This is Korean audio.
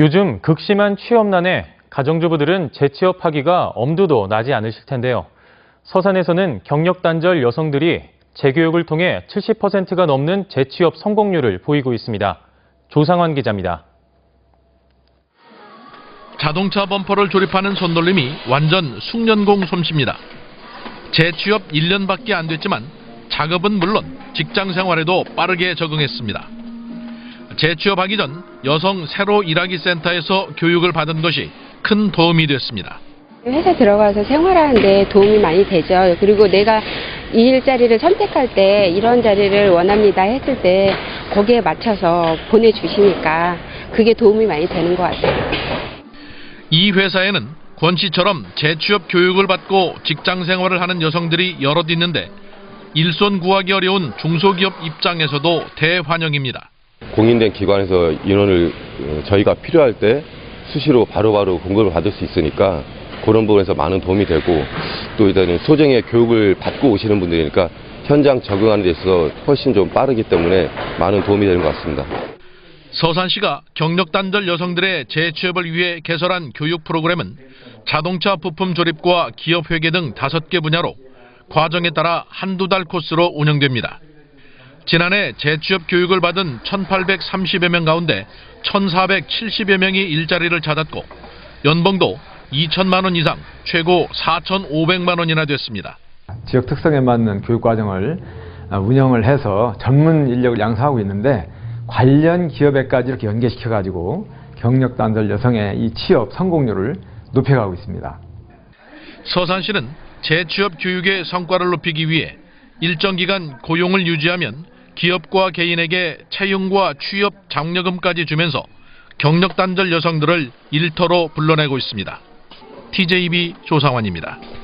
요즘 극심한 취업난에 가정주부들은 재취업하기가 엄두도 나지 않으실 텐데요. 서산에서는 경력 단절 여성들이 재교육을 통해 70%가 넘는 재취업 성공률을 보이고 있습니다. 조상환 기자입니다. 자동차 범퍼를 조립하는 손놀림이 완전 숙련공 솜씨입니다. 재취업 1년밖에 안 됐지만 작업은 물론 직장 생활에도 빠르게 적응했습니다. 재취업하기 전 여성 새로 일하기 센터에서 교육을 받은 것이 큰 도움이 됐습니다. 회사 들어가서 생활하는데 도움이 많이 되죠. 그리고 내가 이 일자리를 선택할 때 이런 자리를 원합니다 했을 때 거기에 맞춰서 보내주시니까 그게 도움이 많이 되는 것 같아요. 이 회사에는 권 씨처럼 재취업 교육을 받고 직장 생활을 하는 여성들이 여럿 있는데 일손 구하기 어려운 중소기업 입장에서도 대환영입니다. 공인된 기관에서 인원을 어, 저희가 필요할 때 수시로 바로바로 공급을 받을 수 있으니까 그런 부분에서 많은 도움이 되고 또 일단은 소정의 교육을 받고 오시는 분들이니까 현장 적응하는 데 있어서 훨씬 좀 빠르기 때문에 많은 도움이 되는 것 같습니다. 서산시가 경력 단절 여성들의 재취업을 위해 개설한 교육 프로그램은 자동차 부품 조립과 기업 회계 등 다섯 개 분야로 과정에 따라 한두 달 코스로 운영됩니다. 지난해 재취업 교육을 받은 1,830여 명 가운데 1,470여 명이 일자리를 찾았고 연봉도 2천만 원 이상, 최고 4,500만 원이나 됐습니다. 지역 특성에 맞는 교육 과정을 어, 운영을 해서 전문 인력을 양성하고 있는데 관련 기업에까지 이렇게 연계시켜 가지고 경력 단절 여성의 이 취업 성공률을 높여가고 있습니다. 서산시는 재취업 교육의 성과를 높이기 위해 일정 기간 고용을 유지하면 기업과 개인에게 채용과 취업 장려금까지 주면서 경력 단절 여성들을 일터로 불러내고 있습니다. TJB 조상환입니다.